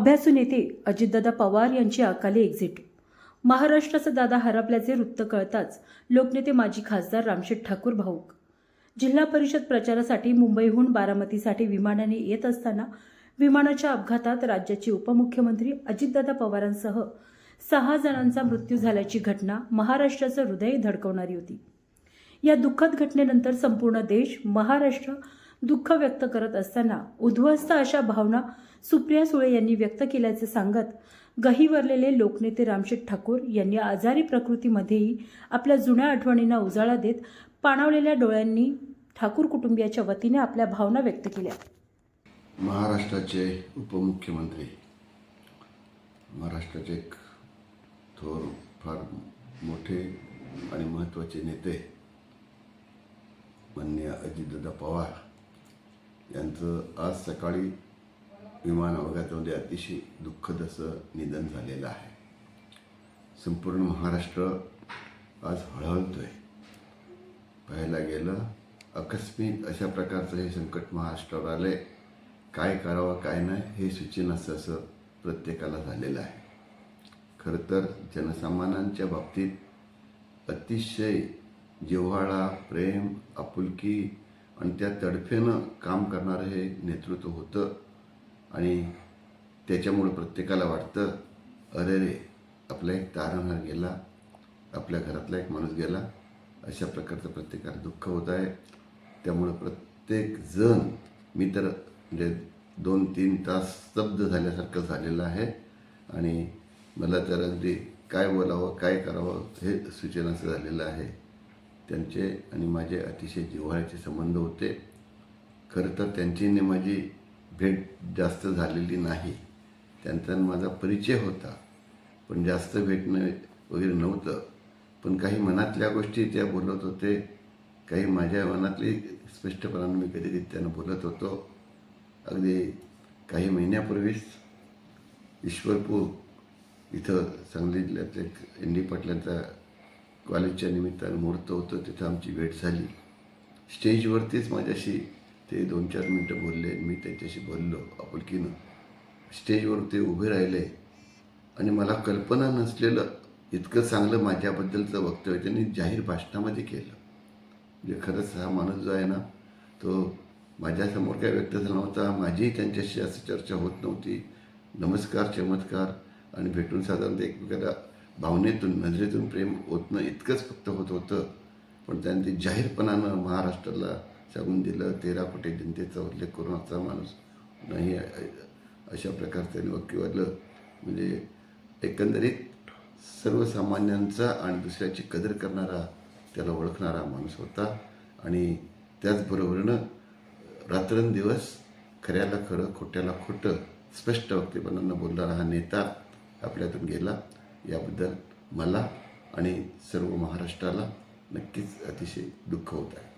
अभ्यासू नेते अजितदादा पवार यांची अकाली एक्झिट महाराष्ट्राचा दादा हरपल्याचे वृत्त कळताच लोकनेते माजी खासदार रामशेठ ठाकूर भाऊक. जिल्हा परिषद प्रचारासाठी मुंबईहून बारामतीसाठी विमानाने येत असताना विमानाच्या अपघातात राज्याचे उपमुख्यमंत्री अजितदादा पवारांसह सहा जणांचा मृत्यू झाल्याची घटना महाराष्ट्राचं हृदय धडकवणारी होती. या दुःखद घटनेनंतर संपूर्ण देश महाराष्ट्र दुःख व्यक्त करत असताना उद्ध्वस्त अशा भावना सुप्रिया सुळे यांनी व्यक्त केल्याचे सांगत गहीवरलेले लोकनेते रामशेठ ठाकूर यांनी आजारी प्रकृतीमध्येही आपल्या जुन्या आठवणींना उजाळा देत पाणावलेल्या डोळ्यांनी ठाकूर कुटुंबियाच्या वतीने आपल्या भावना व्यक्त केल्या. महाराष्ट्राचे उपमुख्यमंत्री महाराष्ट्राचे एक थोर फार मोठे आणि महत्त्वाचे नेते माननीय अजितदादा पवार यांचं आज सकाळी विमान अपघातामध्ये अतिशय दुःखद असं निधन झालेलं आहे. संपूर्ण महाराष्ट्र आज हळहळतो आहे पाहायला गेलं आकस्मिक अशा प्रकारचं हे संकट महाराष्ट्रावर आले काय करावं काय नाही हे सूचनाचं असं प्रत्येकाला झालेलं आहे. खरं तर जनसामान्यांच्या बाबतीत अतिशय जिव्हाळा प्रेम आपुलकी आणि त्या तडफेनं काम करणारं हे नेतृत्व होतं. आणि त्याच्यामुळं प्रत्येकाला वाटतं अरे रे आपला एक तारणहार गेला आपल्या घरातला एक माणूस गेला. अशा प्रकारचं प्रत्येकाला दुःख होत आहे. त्यामुळं प्रत्येक जण मी तर म्हणजे दोन तीन तास स्तब्ध झाल्यासारखं झालेलं आहे. आणि मला तर अगदी काय बोलावं काय करावं हे सूचनाचं झालेलं आहे. त्यांचे आणि माझे अतिशय जिव्हाळ्याचे संबंध होते. खरं तर त्यांची आणि माझी भेट जास्त झालेली नाही. त्यांचा माझा परिचय होता. पण जास्त भेटणं वगैरे नव्हतं. पण काही मनातल्या गोष्टी त्या बोलत होते. काही माझ्या मनातली स्पष्टपणाने मी कधी कधी त्यांना बोलत होतो. अगदी काही महिन्यापूर्वीच ईश्वरपूर इथं सांगली जिल्ह्यातल्या एन डी पाटलांचा कॉलेजच्या निमित्तानं मुहूर्त होतं तिथं आमची भेट झाली. स्टेजवरतीच माझ्याशी ते दोन चार मिनटं बोलले मी त्यांच्याशी बोललो आपुलकीनं. स्टेजवर ते उभे राहिले आणि मला कल्पना नसलेलं इतकं चांगलं माझ्याबद्दलचं वक्तव्य त्यांनी जाहीर भाषणामध्ये केलं. म्हणजे खरंच हा माणूस जो आहे ना तो माझ्यासमोर काय व्यक्त झाला नव्हता माझीही त्यांच्याशी असं चर्चा होत नव्हती. नमस्कार चमत्कार आणि भेटून साधारणतः एकमेकाला भावनेतून नजरेतून प्रेम ओतणं इतकंच फक्त होत होतं. पण त्यांनी ते जाहीरपणानं महाराष्ट्राला सांगून दिलं तेरा कोटी जनतेचा उल्लेख करून असा माणूस नाही अशा प्रकारचं त्यांनी वाक्य म्हणजे एकंदरीत सर्वसामान्यांचा आणि दुसऱ्याची कदर करणारा त्याला ओळखणारा माणूस होता. आणि त्याचबरोबरीनं रात्रंदिवस खऱ्याला खरं खोट्याला खोटं स्पष्ट वक्तेपणानं बोलणारा हा नेता आपल्यातून गेला. याबद्दल मला आणि सर्व महाराष्ट्राला नक्कीच अतिशय दुःख होत आहे.